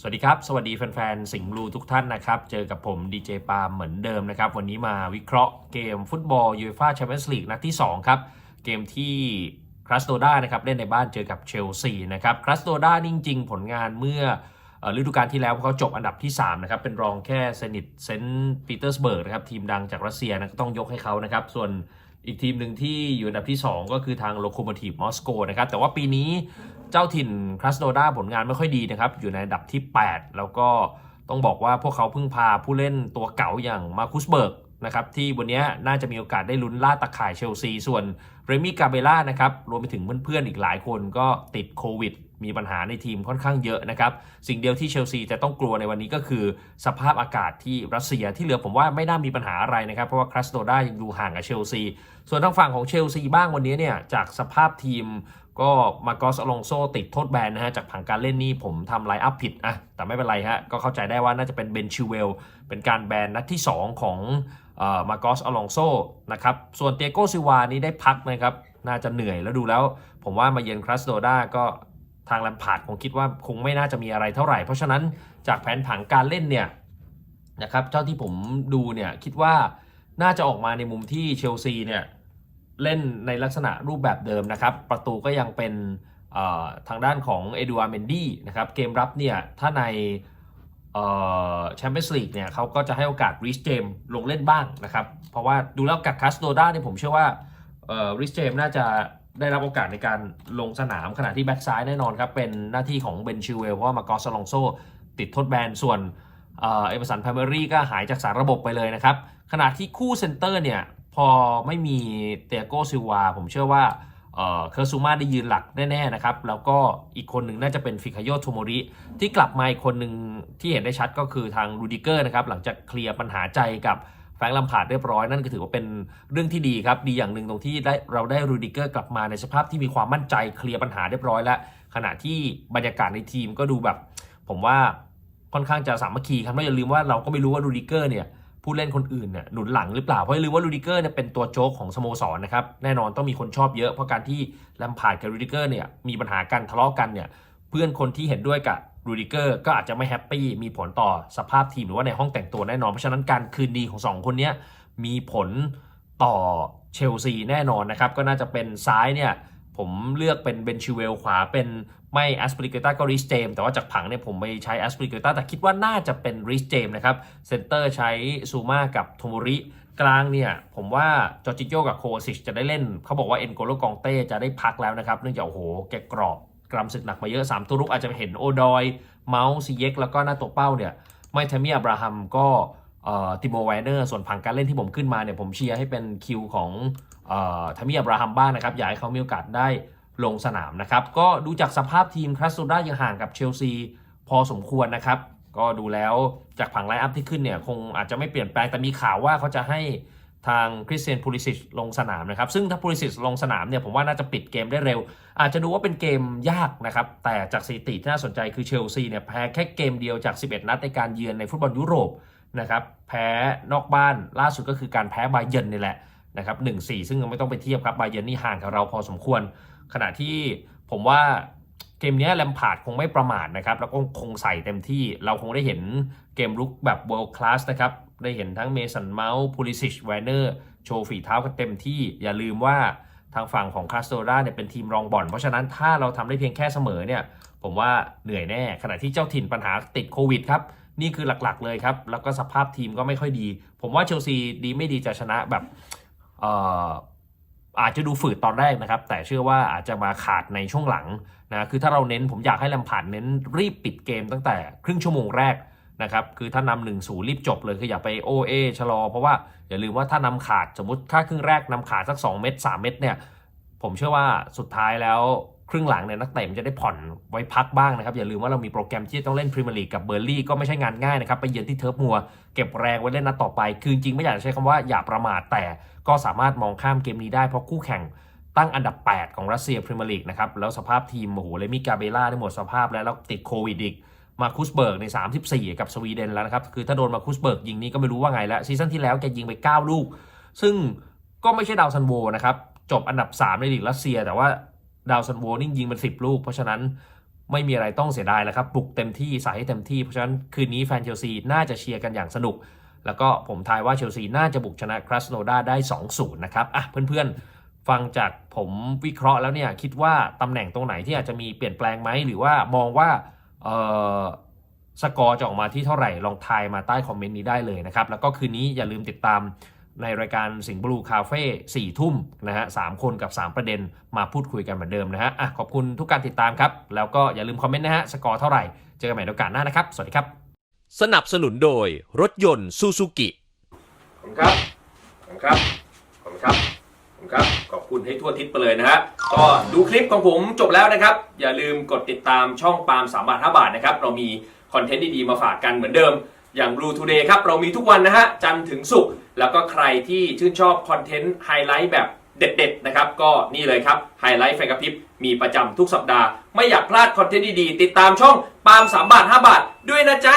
สวัสดีครับ สวัสดีแฟนๆ สิงห์บลูทุกท่านนะครับ เจอกับผมดีเจปาเหมือนเดิมนะครับ วันนี้มาวิเคราะห์เกมฟุตบอลยูฟ่าแชมเปี้ยนส์ลีกนัดที่ 2 ครับ เกมที่ครัสโตดานะครับ เล่นในบ้านเจอกับเชลซีนะครับครัสโตด้าจริงๆ ผลงานเมื่อเอ่อฤดูกาลที่แล้วเขาจบอันดับที่ 3 นะครับ เป็นรองแค่เซนิตเซนต์ปีเตอร์สเบิร์กนะครับ ทีมดังจากรัสเซียนะก็ต้องยกให้เขานะครับ ส่วน อีกทีมหนึ่งที่อยู่อันดับที่ 2 ก็คือทางโลโคโมทีฟมอสโกนะครับ แต่ว่าปีนี้เจ้าถิ่นครัสโดดาผลงานไม่ค่อยดีนะครับ อยู่ในอันดับที่ 8 แล้วก็ต้องบอกว่าพวกเขาเพิ่งพาผู้เล่นตัวเก่าอย่างมาคุสเบิร์กนะครับที่วันนี้น่าจะมีโอกาสได้ลุ้นล่าตะข่ายเชลซี ส่วนเรมี่กาเบล่านะครับรวมไปถึงเพื่อนๆอีกหลายคนก็ติดโควิด มีปัญหาในทีมค่อนข้างเยอะนะครับ สิ่งเดียวที่เชลซีจะต้องกลัวในวันนี้ก็คือ สภาพอากาศที่รัสเซียที่เหลือผมว่าไม่น่ามีปัญหาอะไรนะครับ เพราะว่าครัสโดดายังดูห่างกับเชลซี ส่วนทางฝั่งของเชลซีบ้างวันนี้เนี่ยจากสภาพทีมก็มาโกสอลองโซติดโทษแบนนะฮะจากผังการเล่นนี่ผมทำไลน์อัพผิดอะแต่ไม่เป็นไรฮะก็เข้าใจได้ว่าน่าจะเป็นเบนชิวเวลเป็นการแบนนัดที่ 2 ของมาโกสอลองโซนะครับส่วนเตียโกซิวานี่ได้พักนะครับน่าจะเหนื่อยแล้วดูแล้ว ผมว่ามาเยือนครัสโดดาก็างลมพาดคงคิดว่าคงไม่น่าจะมีอะไรเท่าไหร่ เพราะฉะนั้นจากแผนผังการเล่นเนี่ยนะครับเจ้าที่ผมดูเนี่ยคิดว่าน่าจะออกมาในมุมที่เชลซีเนี่ยเล่นในลักษณะรูปแบบเดิมนะครับ ประตูก็ยังเป็นทางด้านของเอดูอาร์เมนดี้นะครับเกมรับเนี่ยถ้าในแชมเปี้ยนส์ลีกเนี่ยเขาก็จะให้โอกาสริชเจมลงเล่นบ้างนะครับ เพราะว่าดูแล้วกับคาสโตด้าเนี่ยผมเชื่อว่าริชเจมน่าจะ ได้รับโอกาสในการลงสนามขณะที่แบ็กซ้ายแน่นอนครับ เป็นหน้าที่ของเบนชิวเวลเพราะว่ามากอสลองโซติดทษแบนส่วนเอเอเวอร์สันพาเมอรี่ก็หายจากสารระบบไปเลยนะครับ ขณะที่คู่เซนเตอร์เนี่ย พอไม่มีเตียโกซิวา ผมเชื่อว่าเคอร์ซูมาได้ยืนหลักแน่ๆนะครับ แล้วก็อีกคนหนึ่งน่าจะเป็นฟิคาโยโทโมริที่กลับมาอีกคนหนึ่งที่เห็นได้ชัดก็คือทางรูดิเกอร์นะครับ หลังจากเคลียร์ปัญหาใจกับ ฟรงค์ลัมพาดเรียบร้อยนั่นก็ถือว่าเป็นเรื่องที่ดีครับ ดีอย่างหนึ่งตรงที่ได้เราได้รูดิเกอร์กลับมาในสภาพที่มีความมั่นใจเคลียร์ปัญหาเรียบร้อยแล้ว ขณะที่บรรยากาศในทีมก็ดูแบบ ผมว่าค่อนข้างจะสามัคคีครับไม่อย่าลืมว่าเราก็ไม่รู้ว่ารูดิเกอร์เนี่ยผู้เล่นคนอื่นเนี่ยหนุนหลังหรือเปล่า เพราะลืมว่าลูดิเกอร์เนี่ยเป็นตัวโจ๊กของสโมสรนะครับ แน่นอนต้องมีคนชอบเยอะ เพราะการที่ลมพาร์ดกับลูดิเกอร์เนี่ยมีปัญหากันทะเลาะกันเนี่ยเพื่อนคนที่เห็นด้วยกับ ลูดิเกอร์ก็อาจจะไม่แฮปปี้มีผลต่อสภาพทีมหรือว่าในห้องแต่งตัวแน่นอน เพราะฉะนั้นการคืนดีของสองคนนี้มีผลต่อเชลซีแน่นอนนะครับ ก็น่าจะเป็นซ้ายเนี่ย ผมเลือกเป็นเบนชิเวลขวาเป็นไม่แอสปริเกต้าก็ริสเจมแต่ว่าจากผังเนี่ยผมไปใช้แอสปริเกต้าแต่คิดว่าน่าจะเป็นริสเจมนะครับเซนเตอร์ใช้ซูมากับโทโมริ กลางเนี่ย ผมว่าจอร์จิโยกับโควาซิชจะได้เล่น เขาบอกว่าเอ็นโกโลกองเต้จะได้พักแล้วนะครับ เนื่องจากโอ้โหแกกรอบ กรำศึกหนักมาเยอะ 3 ตัวรุกอาจจะเห็นโอดอย เมาส์ซีเย็กแล้วก็หน้าตัวเป้าเนี่ย ไม่ทามีอับราฮัมก็ติโมไวเนอร์ ส่วนผังการเล่นที่ผมขึ้นมาเนี่ยผมเชียร์ให้เป็นคิวของทามีอับราฮัมบ้างนะครับ อยากให้เขามีโอกาสได้ลงสนามนะครับ ก็ดูจากสภาพทีมครัสโซด้ายังห่างกับเชลซีพอสมควรนะครับ ก็ดูแล้วจากผังไลน์อัพที่ขึ้นเนี่ยคงอาจจะไม่เปลี่ยนแปลงแต่มีข่าวว่าเขาจะให้ ทางคริสเตียนพูลิซิชลงสนามนะครับ ซึ่งถ้าพูลิซิชลงสนามเนี่ยผมว่าน่าจะปิดเกมได้เร็ว อาจจะดูว่าเป็นเกมยากนะครับ แต่จากสถิติที่น่าสนใจคือเชลซีเนี่ยแพ้แค่เกมเดียวจาก 11 นัดในการเยือนในฟุตบอลยุโรปนะครับแพ้นอกบ้านล่าสุดก็คือการแพ้บาเยนนี่แหละนะครับหนึ่งสี่ซึ่งยังไม่ต้องไปเทียบครับบาเยนนี่ห่างกับเราพอสมควร ขณะที่ผมว่า เกมนี้แลมพาร์ดคงไม่ประมาทนะครับ แล้วก็คงใส่เต็มที่ เราคงได้เห็นเกมลุกแบบ world class นะครับ ได้เห็นทั้งเมสันเมาส์พูลิซิชไวเนอร์โชว์ฝีเท้ากันเต็มที่ อย่าลืมว่าทางฝั่งของคาสโตราเนี่ยเป็นทีมรองบอล เพราะฉะนั้นถ้าเราทำได้เพียงแค่เสมอเนี่ย ผมว่าเหนื่อยแน่ ขณะที่เจ้าถิ่นปัญหาติดโควิดครับ นี่คือหลักๆเลยครับ แล้วก็สภาพทีมก็ไม่ค่อยดี ผมว่าเชลซีดีไม่ดีจะชนะแบบเอ่อ อาจจะดูฝืดตอนแรกนะครับ แต่เชื่อว่าอาจจะมาขาดในช่วงหลังนะคือถ้าเราเน้นผมอยากให้แลมพาร์ดเน้นรีบปิดเกมตั้งแต่ครึ่งชั่วโมงแรกนะครับคือถ้านำหนึ่งศูนย์รีบจบเลยคืออย่าไปโอเอชะลอ เพราะว่าอย่าลืมว่าถ้านำขาดสมมติถ้าครึ่งแรกนำขาดสัก 2 เม็ด3เม็ดเนี่ยผมเชื่อว่าสุดท้ายแล้ว ครึ่งหลังเนี่ยนักเตะมันจะได้ผ่อนไว้พักบ้างนะครับ อย่าลืมว่าเรามีโปรแกรมที่ต้องเล่นพรีเมียร์ลีกกับเบอร์ลี่ก็ไม่ใช่งานง่ายนะครับ ไปเยือนที่เทิร์ฟมัว เก็บแรงไว้เล่นนัดต่อไป คือจริงไม่อยากจะใช้คำว่าอย่าประมาทแต่ก็สามารถมองข้ามเกมนี้ได้เพราะคู่แข่งตั้งอันดับ 8 ของรัสเซียพรีเมียร์ลีกนะครับแล้วสภาพทีมโอ้โหเลมิกาเบล่าได้หมดสภาพแล้วแล้วติดโควิดอีกมาคุสเบิร์กใน 34 กับสวีเดนแล้วนะครับคือถ้าโดนมาคุสเบิร์กยิงนี่ก็ไม่รู้ว่าไงแล้วซีซั่นที่แล้วแกยิงไป 9 ลูก ซึ่งก็ไม่ใช่ดาวซันโวนะครับจบอันดับ 3 ในลีกรัสเซีย แต่ว่า ดาวซันโวนี่ยิงเป็น10ลูก เพราะฉะนั้นไม่มีอะไรต้องเสียดายแล้วครับปลุกเต็มที่ใส่ให้เต็มที่ เพราะฉะนั้นคืนนี้แฟนเชลซีน่าจะเชียร์กันอย่างสนุก แล้วก็ผมทายว่าเชลซีน่าจะบุกชนะคราสโนดาได้ 2-0 นะครับ อะเพื่อนๆ ฟังจากผมวิเคราะห์แล้วเนี่ยคิดว่าตำแหน่งตรงไหนที่อาจจะมีเปลี่ยนแปลงไหม หรือว่ามองว่าเออสกอร์จะออกมาที่เท่าไหร่ลองทายมาใต้คอมเมนต์นี้ได้เลยนะครับ แล้วก็คืนนี้อย่าลืมติดตาม ในรายการสิงห์บลูคาเฟ่สี่ทุ่มนะฮะสามคนกับ 3 ประเด็นมาพูดคุยกันเหมือนเดิมนะฮะอะขอบคุณทุกการติดตามครับ แล้วก็อย่าลืมคอมเมนต์นะฮะสกอร์เท่าไหร่ เจอกันใหม่ในโอกาสหน้านะครับ สวัสดีครับ สนับสนุนโดยรถยนต์ซูซูกิขอบคุณครับขอบคุณครับขอบคุณครับขอบคุณครับขอบคุณให้ทั่วทิศไปเลยนะฮะก็ดูคลิปของผมจบแล้วนะครับ อย่าลืมกดติดตามช่องปาล์ม3บาท5บาทนะครับเรามีคอนเทนต์ดีๆมาฝากกันเหมือนเดิมอย่าง Blue Today ครับเรามีทุกวันนะฮะจันทร์ถึงศุกร์ แล้วก็ใครที่ชื่นชอบคอนเทนต์ไฮไลท์แบบเด็ดๆนะครับ ก็นี่เลยครับไฮไลท์ไฟกระพริบมีประจำทุกสัปดาห์ ไม่อยากพลาดคอนเทนต์ดีๆ ติดตามช่องปาล์ม3บาท 5 บาท ด้วยนะจ๊ะ